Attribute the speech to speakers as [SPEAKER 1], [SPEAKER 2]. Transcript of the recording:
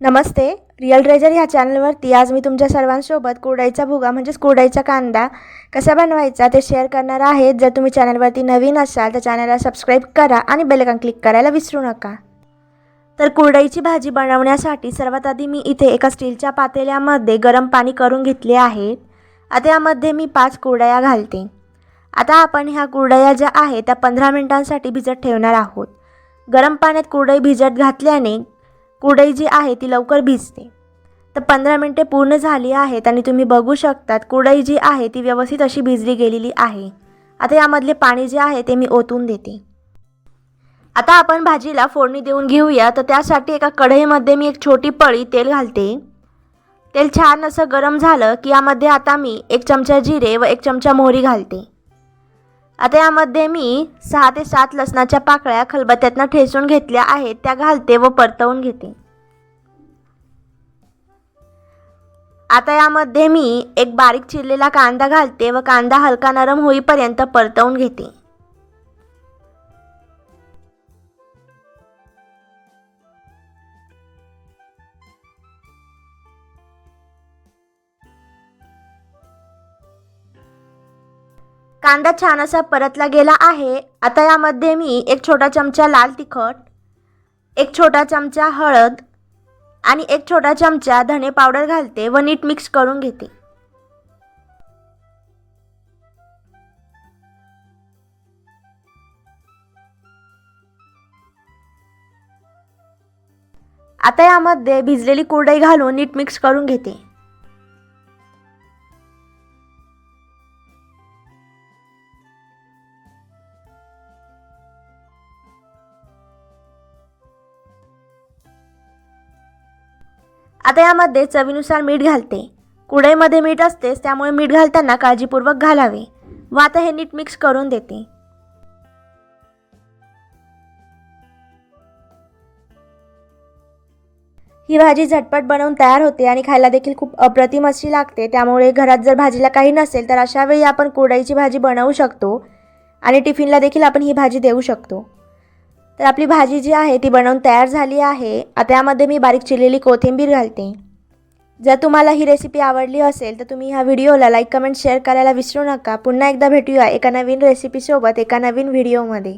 [SPEAKER 1] नमस्ते real treasure ह्या चॅनलवरती आज मी तुमच्या सर्वांसोबत कुरडईचा भुगा म्हणजेच कुरडईचा कांदा कसा बनवायचा ते शेअर करणार आहे. जर तुम्ही चॅनलवरती नवीन असाल तर चॅनलला सबस्क्राईब करा आणि बेलकन क्लिक करायला विसरू नका. तर कुरडईची भाजी बनवण्यासाठी सर्वात आधी मी इथे एका स्टीलच्या पातेल्यामध्ये गरम पाणी करून घेतले आहे. आता यामध्ये मी पाच कुरडया घालते. आता आपण ह्या कुरडया ज्या आहेत त्या पंधरा मिनिटांसाठी भिजत ठेवणार आहोत. गरम पाण्यात कुरडई भिजत घातल्याने कुरडई जी आहे ती लवकर भिजते. तर पंधरा मिनटे पूर्ण झाली आहेत आणि तुम्ही बघू शकतात कुरडई जी आहे ती व्यवस्थित अशी भिजली गेलेली आहे. आता यामधले पाणी जे आहे ते मी ओतून देते. आता आपण भाजीला फोडणी देऊन घेऊया. तर त्यासाठी एका कढईमध्ये मी एक छोटी पळी तेल घालते. तेल छान असं गरम झालं की यामध्ये आता मी एक चमचा जिरे व एक चमचा मोहरी घालते. आता यामध्ये मी सहा ते सात लसणाच्या पाकळ्या खलबत्त्यातनं ठेचून घेतल्या आहेत त्या घालते व परतवून घेते. आता यामध्ये मी एक बारीक चिरलेला कांदा घालते व कांदा हलका नरम होईपर्यंत परतवून घेते. कांदा छान असा परतला गेला आहे. आता यामध्ये मी एक छोटा चमचा लाल तिखट एक छोटा चमचा हळद आणि एक छोटा चमचा धणे पावडर घालते व नीट मिक्स करून घेते. आता यामध्ये भिजलेली कुरडई घालून नीट मिक्स करून घेते. आता यामध्ये चवीनुसार मीठ घालते. कुडईमध्ये मीठ असतेच त्यामुळे मीठ घालताना काळजीपूर्वक घालावे. व आता हे नीट मिक्स करून देते. ही भाजी झटपट बनवून तयार होते आणि खायला देखील खूप अप्रतिम अशी लागते. त्यामुळे घरात जर भाजीला काही नसेल तर अशावेळी आपण कुरडईची भाजी बनवू शकतो आणि टिफिनला देखील आपण ही भाजी देऊ शकतो. तर आपली भाजी जी आहे ती बनवून तयार झाली आहे. आता यामध्ये मी बारीक चिरलेली कोथिंबीर घालते. जर तुम्हाला ही रेसिपी आवडली असेल तर तुम्ही ह्या व्हिडिओला लाईक कमेंट शेअर करायला विसरू नका. पुन्हा एकदा भेटूया एका नवीन रेसिपीसोबत एका नवीन व्हिडिओमध्ये.